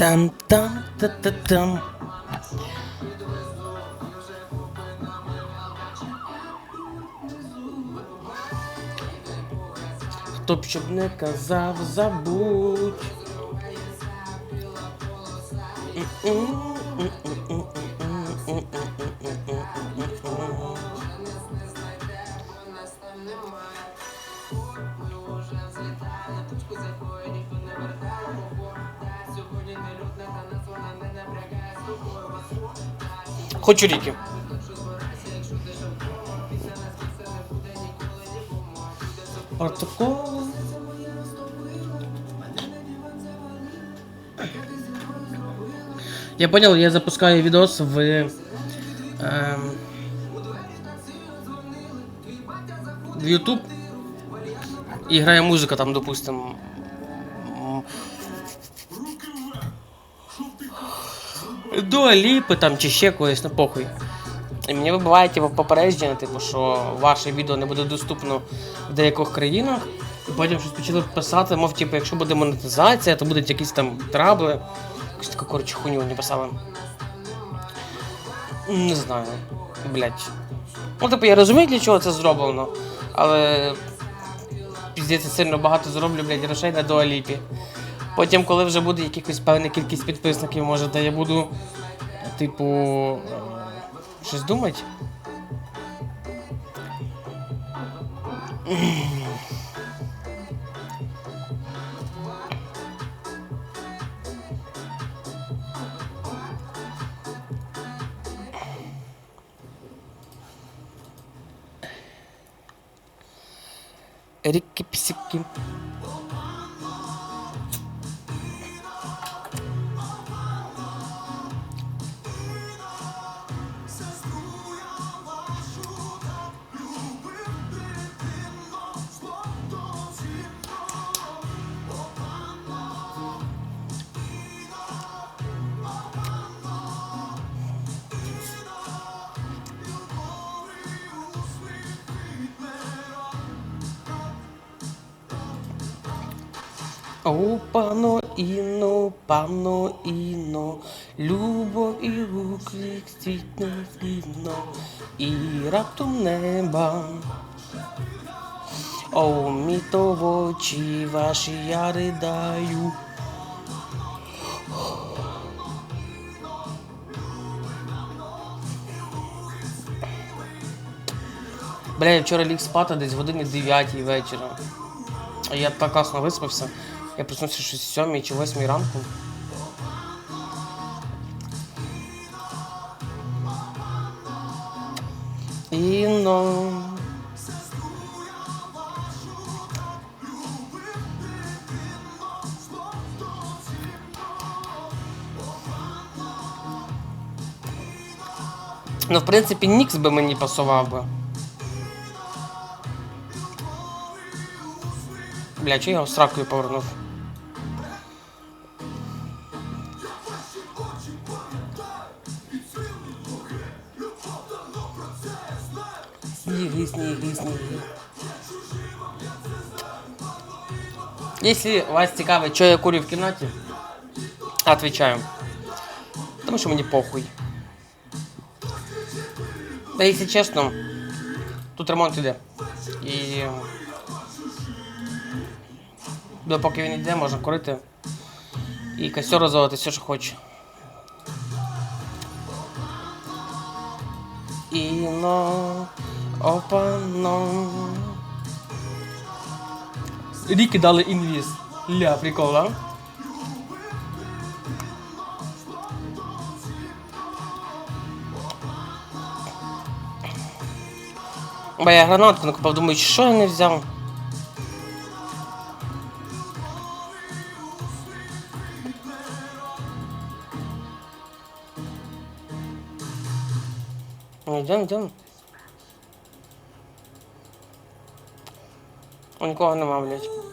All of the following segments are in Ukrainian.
Там там та та там. Хто б щоб не казав, забудь. Хочу ріки. Протокол. Я понял, я запускаю видос в... эм, в YouTube. И играя музыка там, допустим... Дуа Ліпи там чи ще когось, ну похуй. І мені вибиває типу, попередження, типу, що ваше відео не буде доступно в деяких країнах. І потім щось почали писати, мов, типу, якщо буде монетизація, то будуть якісь там трабли. Якусь таку коротше хуйню мені писали. Не знаю. Блять. Ну, типу, я розумію, для чого це зроблено, але піздець, сильно багато зроблю, блядь, грошей на дуаліпі. Потім, коли вже буде якихось певна кількість підписників, може, де я буду, типу, е, щось думати. Іно, пано іно, любов і луклік світ не видно, і раптом неба. О, міто в очі ваші я ридаю. Бля, я вчора ліг спати десь годині 9 вечора. А я так класно виспався. Я проснувся щось о 7 чи 8 ранку. Інно. Ну, в принципі, Нікс би мені пасував би. Бля, чого я його сракою повернув? Сніги, сніги, сніги. Якщо вас цікавить, що я курю в кімнаті, отвечаю. Тому що мені похуй. Та якщо чесно, тут ремонт іде. І допоки він йде, можна курити. І костер розвивати все, що хоче. Іно, опано. Ріки дали інвіз. Ля, прикол, да? Бо я гранатку накопав, думаю, що я не взяв. Ну, йдем, йдем. кого Нікого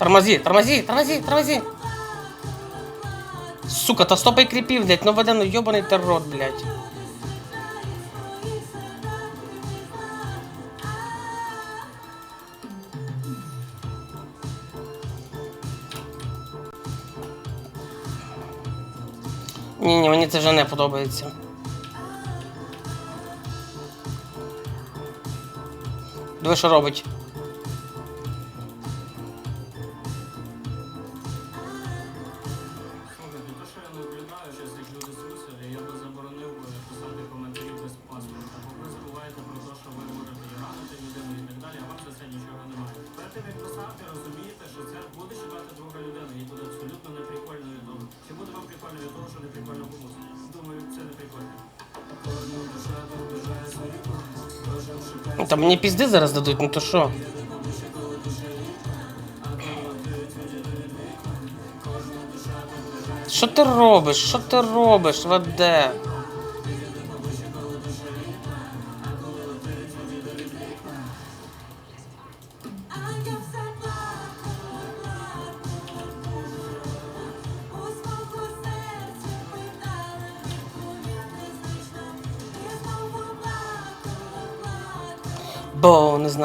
Тормози, тормози, тормози, тормози. Сука, та стопай кріпів, блядь, ну веде, ну йобаний террор, блядь. Ні, ні, мені це вже не подобається. Диви, що робить. Та мені пізди зараз дадуть, ну то що? Що ти робиш? Що ти робиш, Ваде?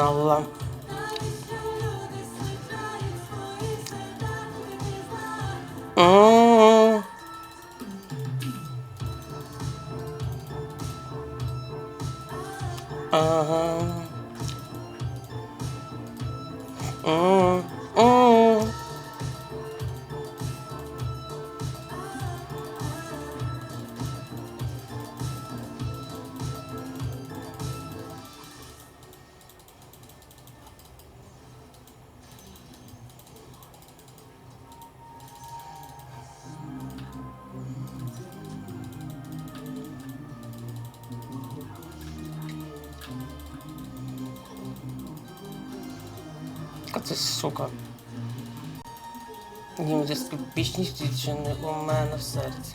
Бо це сука. Їм десь підпічність чи не у мене в серці.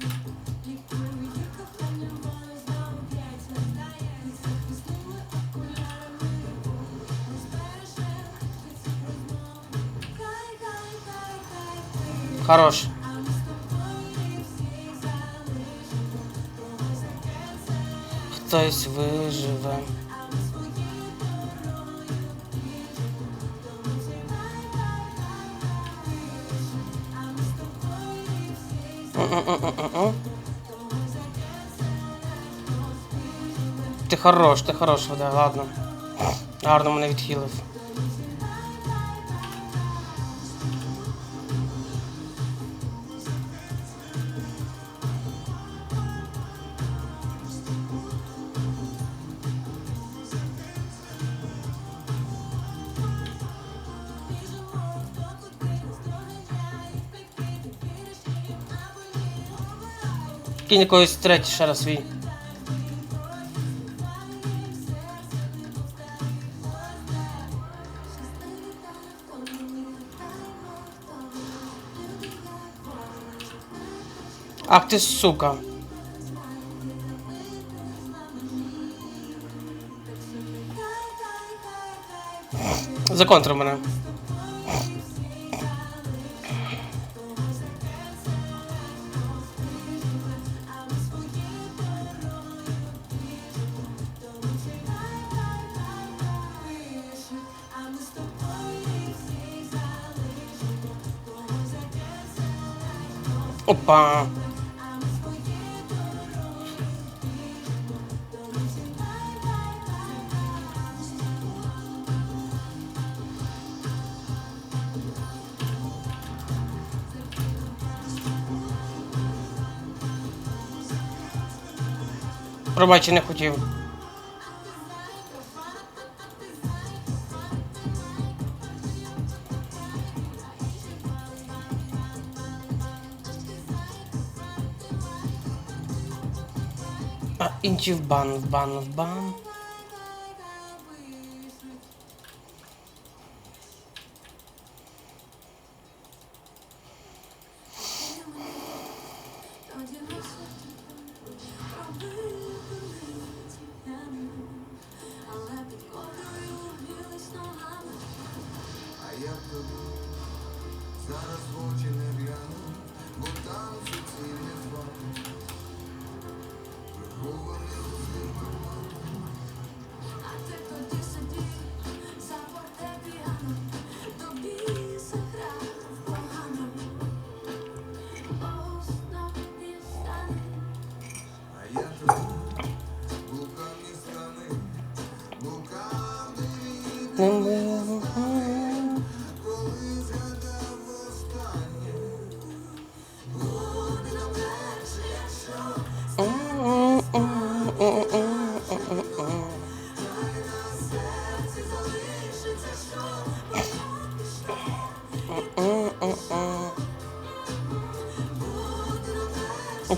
Хорош. Хтось виживе. Ти хорош, ти хорош, вода, ладно. Гарно мене відхилив. Кинь якогось третій ще раз свій. Ах ти сука. Законтрив мене. Опа. Пробач, не хотів. А інші в бан, в бан, в бан.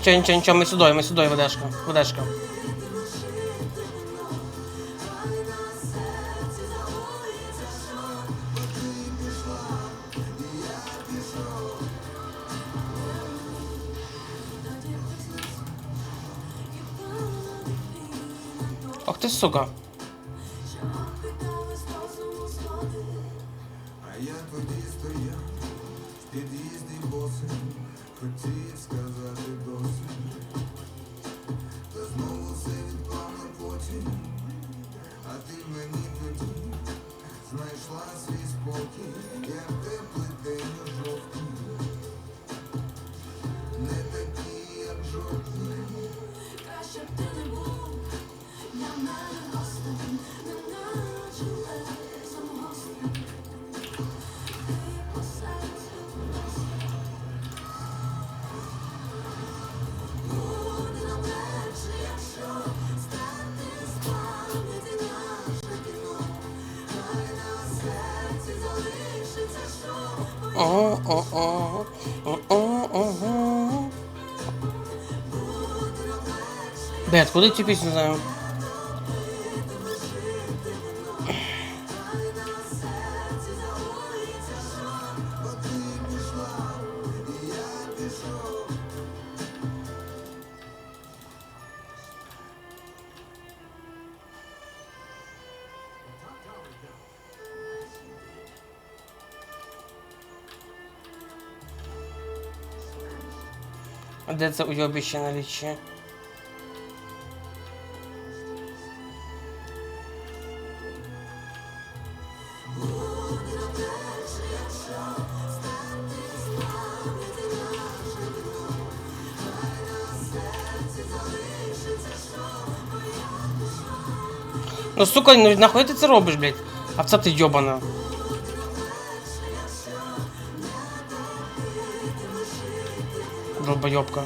Нічого, нічого, нічого, ми сюди, ми сюди, ведешка. Ведешка. Ох ти сука. А я тоді стояв в під'їзді босим, хотів сказати досить. О-о-о. О-о-о. Бет, куди цю пісню знаю? Це уйобище на річі? Ну сука, ну нахуй ти це робиш, блядь? А це ти йобана. Долбойобка.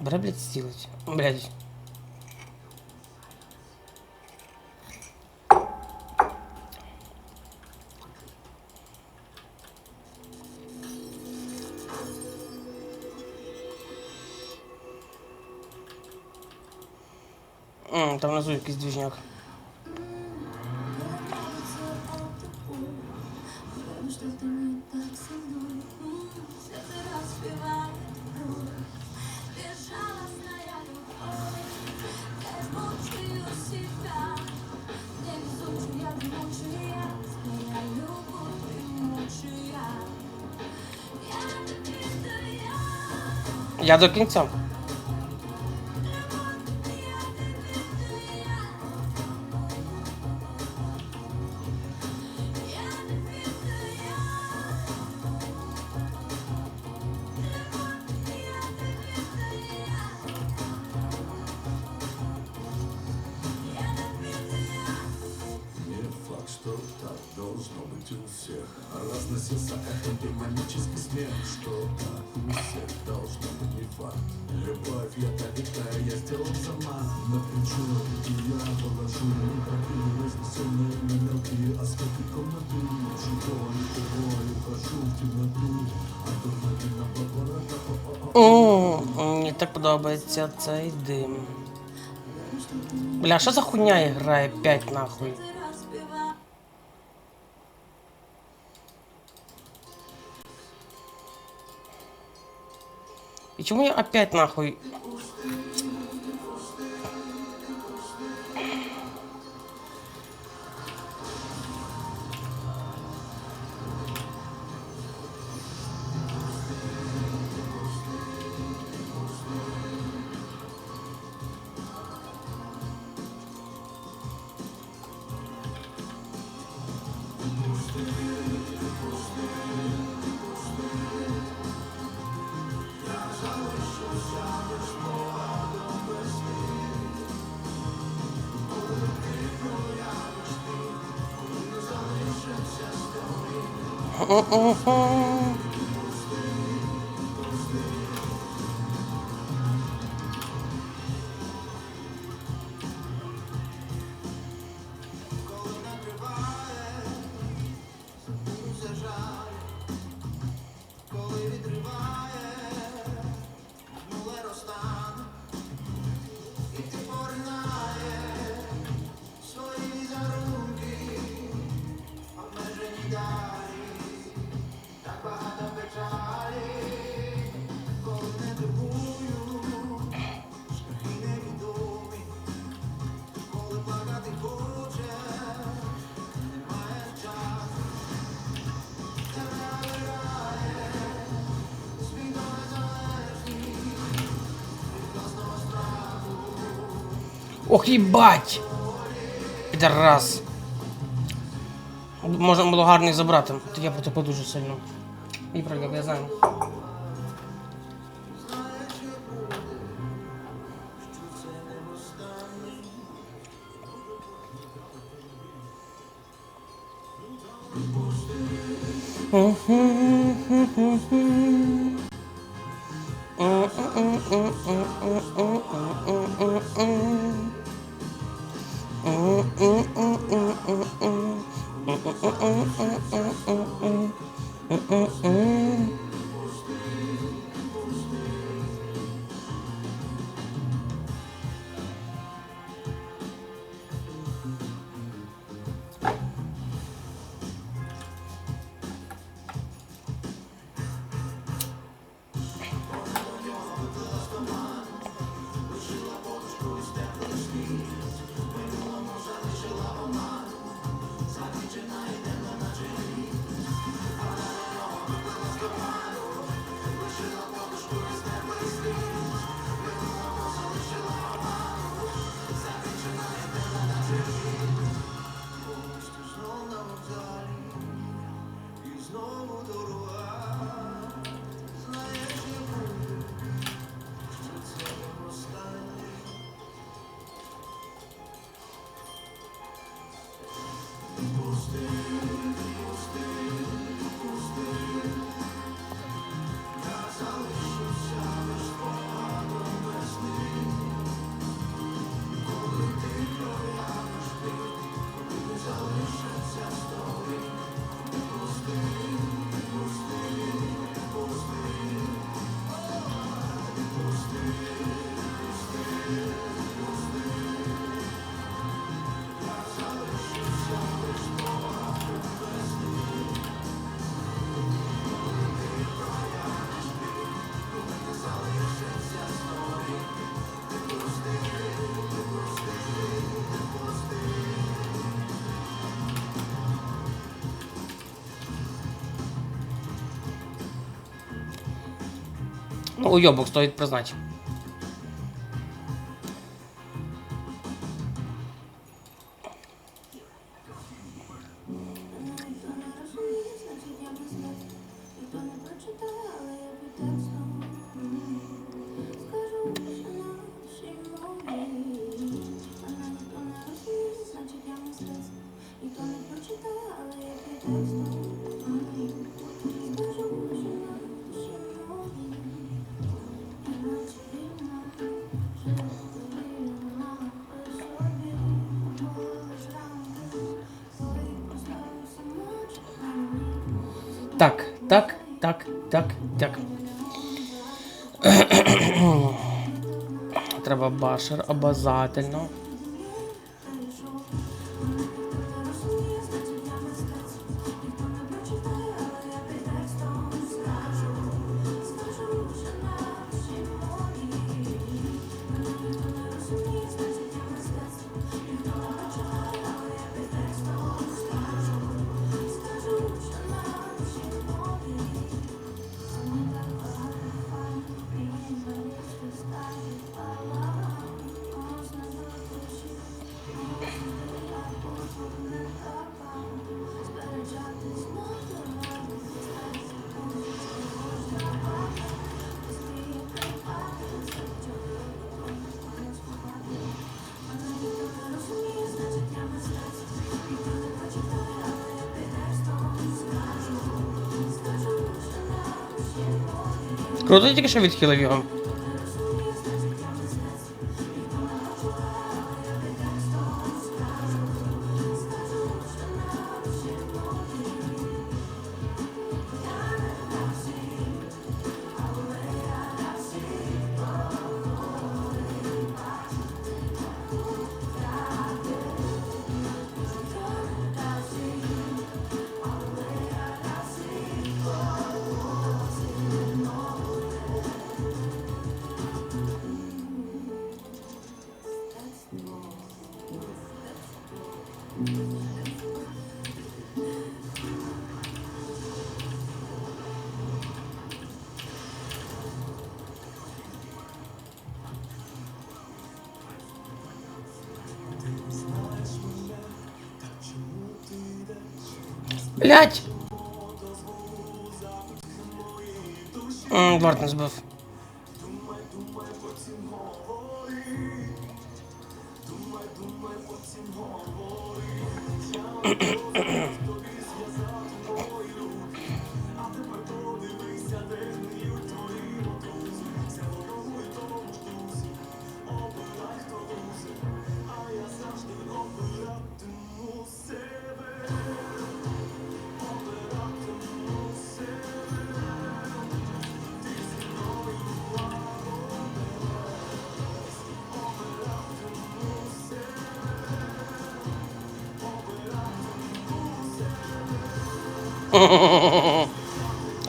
Бля, блядь, сделать. Блядь. М, там внизу якийсь движняк. Напитая Я до О, мені так подобається цей дим. Бля, що за хуйня грає 5 нахуй? распевает И чему я опять нахуй? 嗯嗯嗯 Ох, їбать! Підарас. Можна було гарний забрати. Я я потопив дуже сильно. І пригав, я знаю. Уйобок стоїть признати. Так, так, так. Треба башер обязательно. Круто, тільки що відхилив його. Блять! Варт не збив.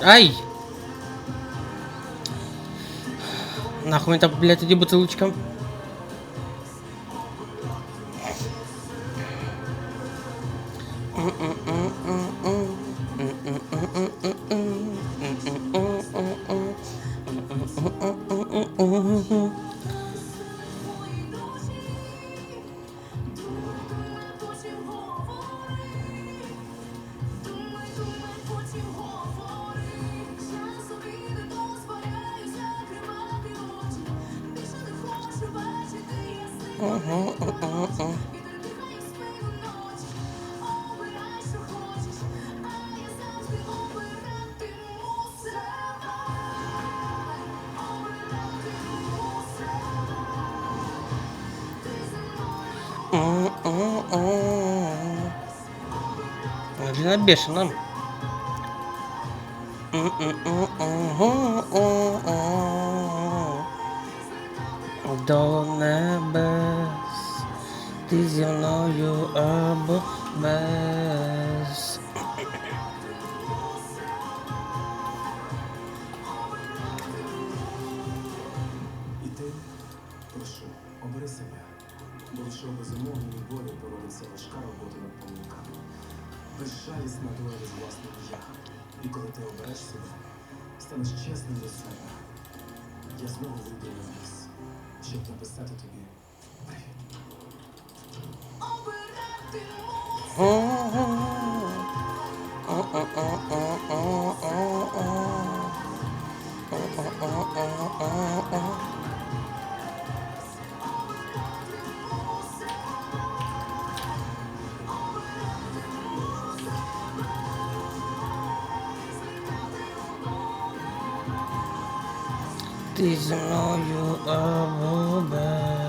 Ай! Нахуй это, блядь, эти бутилочка. Адреналина бешена. До небес, ти зі мною або без. Обери себе. Бо лише у безумовній волі проводиться важка робота над помилками. Безжалісна доля з власного я. І коли ти обереш себе, станеш чесним до себе. Я знову вийду на ліс, щоб написати тобі привіт. Ти зі мною або без. Знову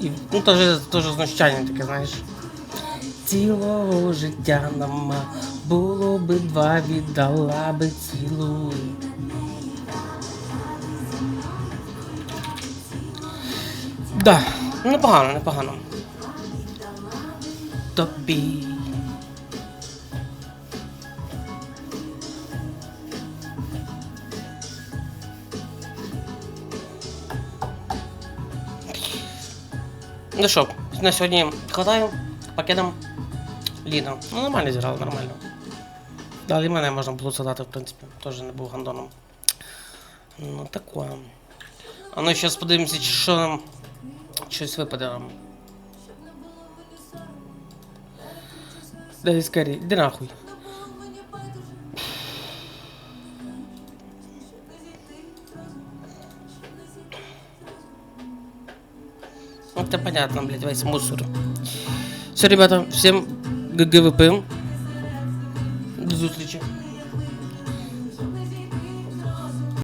і. Ну, теж, теж знущання таке, знаєш. Цілого життя нам було би два, віддала би цілу. Да, непогано, непогано. Тобі. Ну що, на сьогодні хватаю пакетом Ліна. Ну нормально зіграли, нормально. Далі і мене можна було задати, в принципі, теж не був гандоном. Ну таке. А ну зараз подивимося, чи що нам щось випаде нам. Дай скорі, іди нахуй. Это понятно, блядь, весь мусор. Все, ребята, всем ГГВП. До зустрічі.